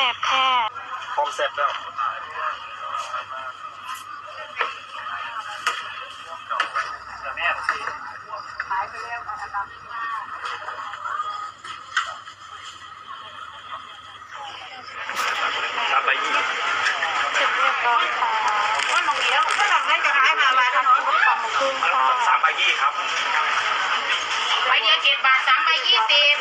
สบแค่พร้อมเสร็จแล้วชาไปยี่เสร็จเรียบร้อยค่ะว่าลงเดียวก็ลงได้จะได้มามาทำกับความครึ่งค่ะสามใบยี่ครับ ใบเดียวเจ็ดบาทสามใบยี่สิบ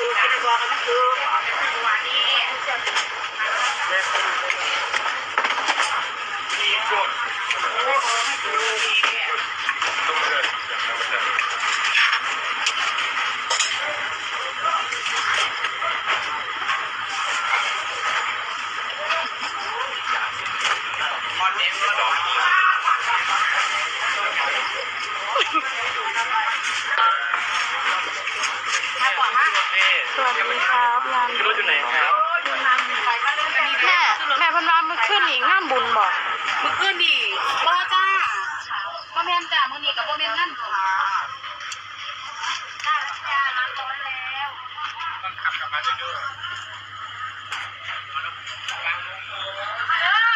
วัสดีครับงานรถอยู่ไหนครับแม่แม่เพันวาเมื่อคืนนี้งานบุญบอกมือขึ้นดีบ่จ้าบ่แม่นจ้ามื้อนี้กับบ่แม่นนั่นค่ะได้แล้วจ้าร้านร้อนแล้วต้องขับกลับมาเรื่อยเด้อ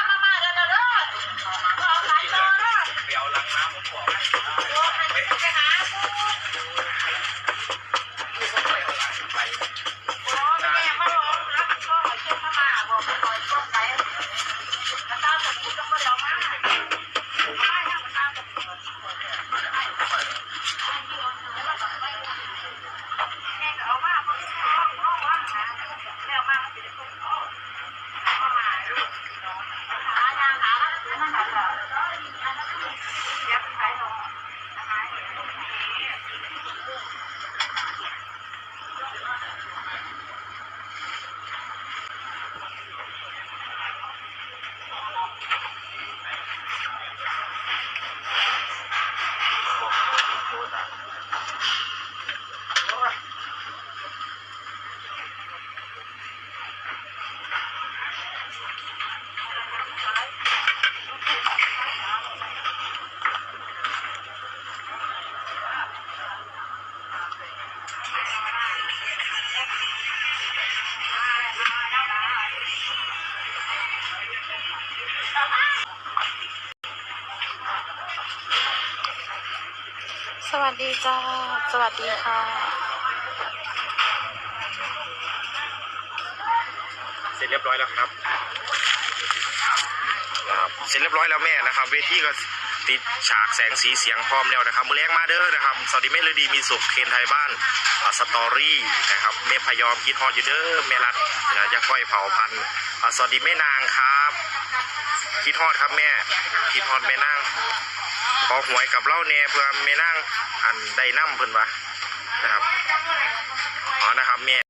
มามาเด้อเด้อเด้อเอาขายต่อเด้อๆไปเอาลังน้ำมาบอกโยนให้ไปหา Ha ha! สวัสดีจ้า สวัสดีค่ะ เสร็จเรียบร้อยแล้วครับครับเสร็จเรียบร้อยแล้วแม่นะครับ เวทีก็ติดฉากแสงสีเสียงพร้อมแล้วนะครับมือแรงมาเด้อนะครับสวัสดีแม่ฤดีมีสุขเคนไทยบ้านสตอรี่นะครับแม่พยอมคิดฮอดอยู่เด้อแม่รัดนะจะค่อยเผาพันธุ์สวัสดีแม่นางครับ คิดฮอดครับแม่ คิดฮอดแม่นาง อหวยกับเล่าเนี่ยเพื่อแม่นั่งอันได้นั่มเพื่อนวะนะครับอ๋อนะครับเมีย